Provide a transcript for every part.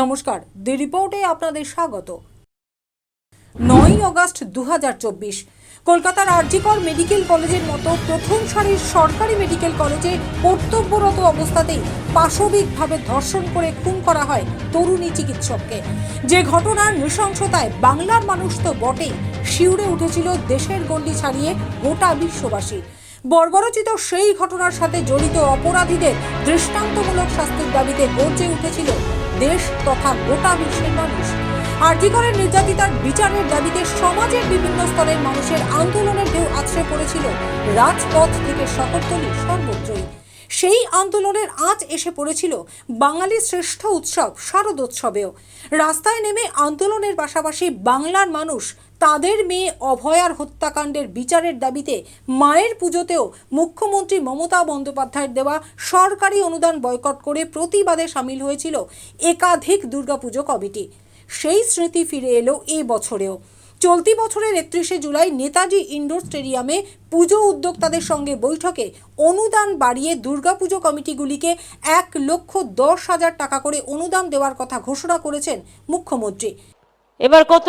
নমস্কার, দি রিপোর্টে আপনাদের স্বাগত। নয়ই আগস্ট দু কলকাতার আরজিকর মেডিকেল কলেজের মতো প্রথম সারির সরকারি মেডিকেল কলেজে কর্তব্যরত অবস্থাতেই পাশবিকভাবে ধর্ষণ করে খুন করা হয় তরুণী চিকিৎসককে। যে ঘটনার নৃশংসতায় বাংলার মানুষ তো বটেই, শিউরে উঠেছিল দেশের গণ্ডি ছাড়িয়ে গোটা বিশ্ববাসী। বর্বরচিত সেই ঘটনার সাথে জড়িত অপরাধীদের দৃষ্টান্তমূলক শাস্তির দাবিতে গর্জে উঠেছিল দেশ তথা গোটা বিশ্বের মানুষ। আর্জিকরের নির্যাতিতার বিচারের দাবিতে সমাজের বিভিন্ন স্তরের মানুষের আন্দোলনের ঢেউ আছড়ে পড়েছিল, রাজপথ থেকে শহরতলি সর্বত্রই। সেই আন্দোলনের আঁচ এসে পড়েছিল বাঙালি শ্রেষ্ঠ উৎসব, শারদোৎসবেও। রাস্তায় নেমে আন্দোলনের পাশাপাশি বাংলার মানুষ তাদের মেয়ে অভয়ার হত্যাকাণ্ডের বিচারের দাবিতে মায়ের পুজোতেও মুখ্যমন্ত্রী মমতা বন্দ্যোপাধ্যায়ের দেওয়া সরকারি অনুদান বয়কট করে প্রতিবাদে সামিল হয়েছিল একাধিক দুর্গাপুজো কমিটি। সেই স্মৃতি ফিরে এলো এ বছরেও। চলতি বছরের একত্রিশে জুলাই নেতাজি ইনডোর স্টেডিয়ামে পুজো উদ্যোক্তাদের সঙ্গে বৈঠকে অনুদান বাড়িয়ে দুর্গাপুজো কমিটিগুলিকে এক লক্ষ দশ হাজার টাকা করে অনুদান দেওয়ার কথা ঘোষণা করেছেন মুখ্যমন্ত্রী। এবার কত?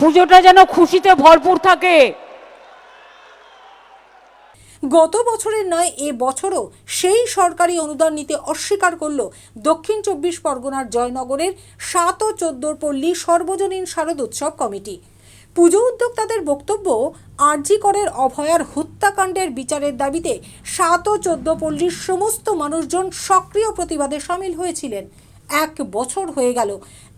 পুজোটা যেন খুশিতে ভরপুর থাকে। গত বছরের নয় এ বছরও সেই সরকারি অনুদান নিতে অস্বীকার করল দক্ষিণ চব্বিশ পরগনার জয়নগরের সাত ও চোদ্দোর পল্লী সর্বজনীন শারদোৎসব কমিটি। পুজো উদ্যোক্তাদের বক্তব্য, আরজি করের অভয়ার হত্যাকাণ্ডের বিচারের দাবিতে সাত ও চোদ্দ পল্লীর সমস্ত মানুষজন সক্রিয় প্রতিবাদে সামিল হয়েছিলেন। এক বছর হয়ে গেল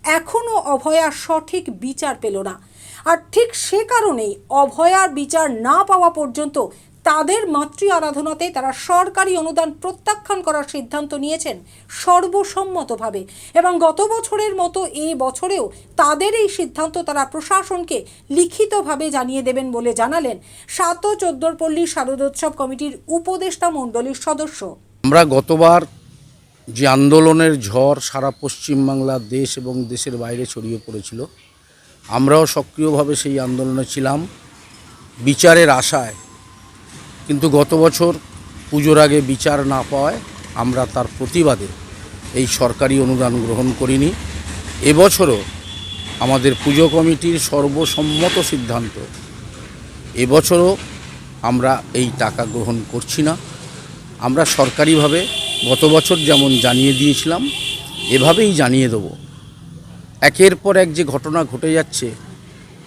এখনও অভয়ার সঠিক বিচার পেল না। আর ঠিক সে কারণেই অভয়ার বিচার না পাওয়া পর্যন্ত তাদের মাতৃ আরাধনাতে তারা সরকারি অনুদান প্রত্যাখ্যান করার সিদ্ধান্ত নিয়েছেন সর্বসম্মতভাবে। এবং গত বছরের মতো এ বছরেও তাদের এই সিদ্ধান্ত তারা প্রশাসনকে লিখিতভাবে জানিয়ে দেবেন বলে জানালেন সাত ও চোদ্দোর শারদোৎসব কমিটির উপদেষ্টা মণ্ডলীর সদস্য। আমরা গতবার যে আন্দোলনের ঝড় সারা পশ্চিমবাংলা দেশ এবং দেশের বাইরে ছড়িয়ে পড়েছিল, আমরাও সক্রিয়ভাবে সেই আন্দোলনে ছিলাম বিচারের আশায়। কিন্তু গত বছর পুজোর আগে বিচার না পাওয়ায় আমরা তার প্রতিবাদে এই সরকারি অনুদান গ্রহণ করিনি। এবছরও আমাদের পুজো কমিটির সর্বসম্মত সিদ্ধান্ত এবছরও আমরা এই টাকা গ্রহণ করছি না। আমরা সরকারিভাবে গত বছর যেমন জানিয়ে দিয়েছিলাম, এভাবেই জানিয়ে দেব। একের পর এক যে ঘটনা ঘটে যাচ্ছে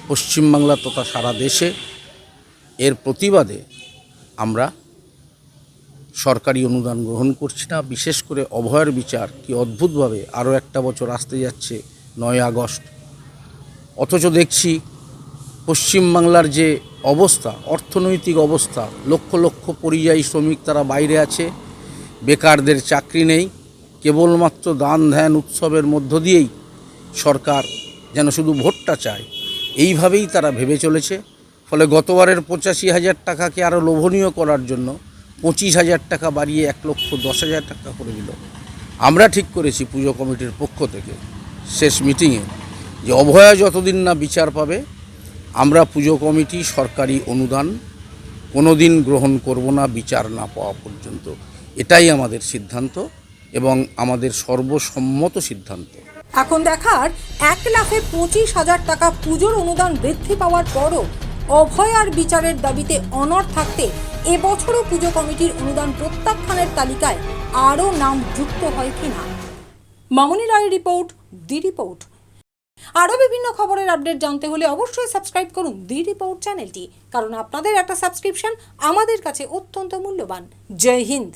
পশ্চিমবাংলা তথা সারা দেশে, এর প্রতিবাদে আমরা সরকারি অনুদান গ্রহণ করছি না। বিশেষ করে অভয়ের বিচার কি অদ্ভুতভাবে আরও একটা বছর আসতে যাচ্ছে, নয় আগস্ট। অথচ দেখছি পশ্চিমবাংলার যে অবস্থা, অর্থনৈতিক অবস্থা, লক্ষ লক্ষ পরিযায়ী শ্রমিক তারা বাইরে আছে। বেকারদের চাকরি নেই, কেবলমাত্র দান ধ্যান উৎসবের মধ্য দিয়েই সরকার যেন শুধু ভোটটা চায়। এইভাবেই তারা ভেবে চলেছে। ফলে গতবারের পঁচাশি হাজার টাকাকে আরও লোভনীয় করার জন্য পঁচিশ হাজার টাকা বাড়িয়ে এক লক্ষ দশ হাজার টাকা করে দিল। আমরা ঠিক করেছি পুজো কমিটির পক্ষ থেকে শেষ মিটিংয়ে যে অভয়া যতদিন না বিচার পাবে, আমরা পুজো কমিটি সরকারি অনুদান কোনো দিন গ্রহণ করব না, বিচার না পাওয়া পর্যন্ত। এটাই আমাদের সিদ্ধান্ত এবং আমাদের সর্বসম্মত সিদ্ধান্ত। এখন দেখার এক লাখে পঁচিশ হাজার টাকা পুজোর অনুদান বৃদ্ধি পাওয়ার পরও অভয় আর বিচারের দাবিতে অনড় থাকতে এবছরও পুজো কমিটির অনুদান প্রত্যাখ্যানের তালিকায় আরও নাম যুক্ত হয় কিনা। মামনি রায়ের রিপোর্ট, দি রিপোর্ট। আরও বিভিন্ন খবরের আপডেট জানতে হলে অবশ্যই সাবস্ক্রাইব করুন দি রিপোর্ট চ্যানেলটি, কারণ আপনাদের একটা সাবস্ক্রিপশন আমাদের কাছে অত্যন্ত মূল্যবান। জয় হিন্দ।